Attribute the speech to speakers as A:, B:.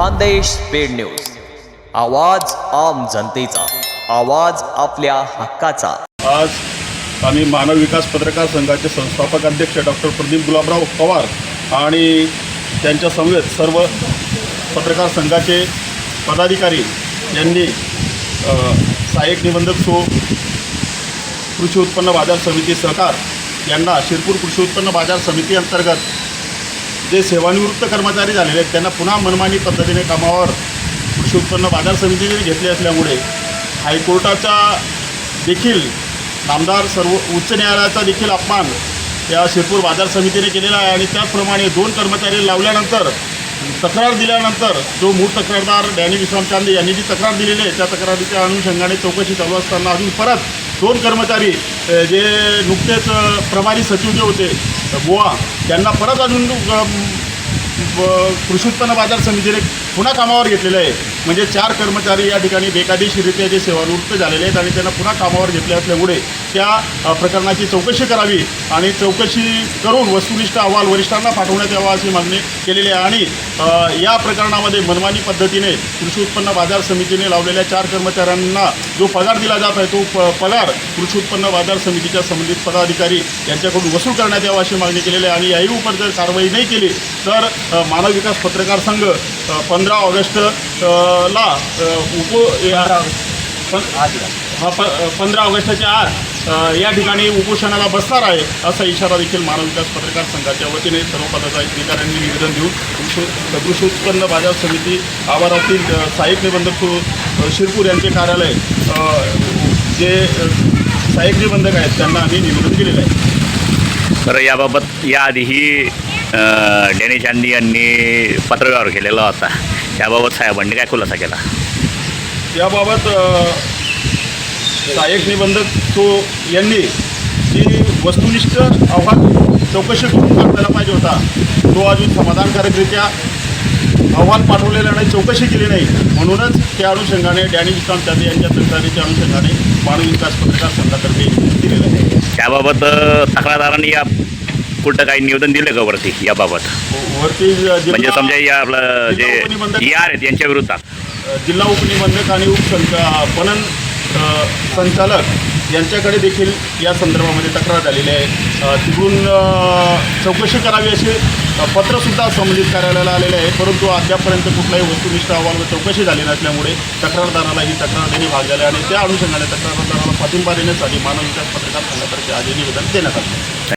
A: Khandesh paid news. आवाज आम जनतेचा. आवाज आपल्या हक्काचा.
B: आज आम्ही मानव विकास पत्रकार संघाचे संस्थापक अध्यक्ष डॉक्टर प्रदीप गुलाबराव पवार आणि त्यांच्या समवेत सर्व पत्रकार संघाचे पदाधिकारी यांनी सहाय्यक निबंधक सो कृषी उत्पन्न बाजार समिती सहकार यांना शिरपूर कृषी उत्पन्न बाजार समिती अंतर्गत जे सेवानिवृत्त कर्मचारी झालेले आहेत त्यांना पुन्हा मनमानी पद्धतीने कामावर कृषी उत्पन्न बाजार समितीने घेतले असल्यामुळे हायकोर्टाचा देखील नामदार सर्व उच्च न्यायालयाचा देखील अपमान या शिरपूर बाजार समितीने केलेला आहे आणि त्याचप्रमाणे दोन कर्मचारी लावल्यानंतर तक्रार दिल्यानंतर जो मूळ तक्रारदार डॅनी विश्राम चांदे यांनी जी तक्रार दिलेली आहे त्या तक्रारीच्या अनुषंगाने चौकशी चालू असताना अजून परत दोन कर्मचारी जे नुकतेच प्रभारी सचिव जे होते बुवा गोवा त्यांना परत अजून कृषी उत्पन्न बाजार समितीने पुन्हा कामावर घेतलेलं आहे. म्हणजे चार कर्मचारी या ठिकाणी बेकायदेशीररित्या जे सेवानिवृत्त झालेले आहेत आणि त्यांना पुन्हा कामावर घेतले असल्यामुळे त्या प्रकरणाची चौकशी करावी आणि चौकशी करून वस्तुनिष्ठ अहवाल वरिष्ठांना पाठवण्यात यावा अशी मागणी केलेली आहे. आणि या प्रकरणामध्ये मनमानी पद्धतीने कृषी उत्पन्न बाजार समितीने लावलेल्या चार कर्मचाऱ्यांना जो पगार दिला जात आहे तो प पगार कृषी उत्पन्न बाजार समितीच्या संबंधित पदाधिकारी यांच्याकडून वसूल करण्यात यावा अशी मागणी केलेली आहे. आणि याही उपर जर कारवाई नाही केली तर मानव विकास पत्रकार संघ पंधरा ऑगस्ट ला उप हा प पंधरा ऑगस्टच्या आत या ठिकाणी उपोषणाला बसणार आहे असा इशारा देखील मानव पत्रकार संघाच्या वतीने सर्व पदाधिकाऱ्यांनी निवेदन देऊन कृषी उत्पन्न बाजार समिती आवारातील साहित्य सहाय्यक निबंधक शिरपूर यांचे कार्यालय जे अ, सहाय्यक निबंधक आहेत त्यांना आम्ही निवेदन दिलेलं आहे.
C: तर याबाबत याआधीही अ, डॅनी चांदी यांनी पत्रव्यवहार केलेला होता. त्याबाबत साहेबांनी काय खुलासा केला?
B: याबाबत सहाय्यक निबंधक तो यांनी जी वस्तुनिष्ठ अहवाल चौकशी करून पाठवायला पाहिजे होता तो अजून समाधानकारकरित्या अहवाल पाठवलेला नाही चौकशी केली नाही. म्हणूनच त्या अनुषंगाने डॅनी विश्राम चांदे यांच्या तक्रारीच्या अनुषंगाने मानव विकास पत्रकार संघातर्फे दिलेलं आहे.
C: त्याबाबत तक्रारदारांनी या कुठं काही निवेदन दिलं का वरती याबाबत?
B: वरती
C: म्हणजे समजा या आपलं जे ई आर आहेत यांच्या विरोधात
B: जिल्हा उपनिबंधक आणि उपसंच पणन अ, संचालक यांच्याकडे देखील या संदर्भामध्ये तक्रार झालेली आहे. तिकडून चौकशी करावी असे पत्रसुद्धा संबंधित कार्यालयाला आलेले आहे. परंतु अद्यापपर्यंत कुठलाही वस्तुनिष्ठ अहवाल व चौकशी झाली नसल्यामुळे तक्रारदाराला ही तक्रार देणे भाग झाले आणि त्या अनुषंगाने तक्रारदाराला पाठिंबा देण्यासाठी मानव विकास पत्रकार संघातर्फे आज निवेदन देण्यात आलं.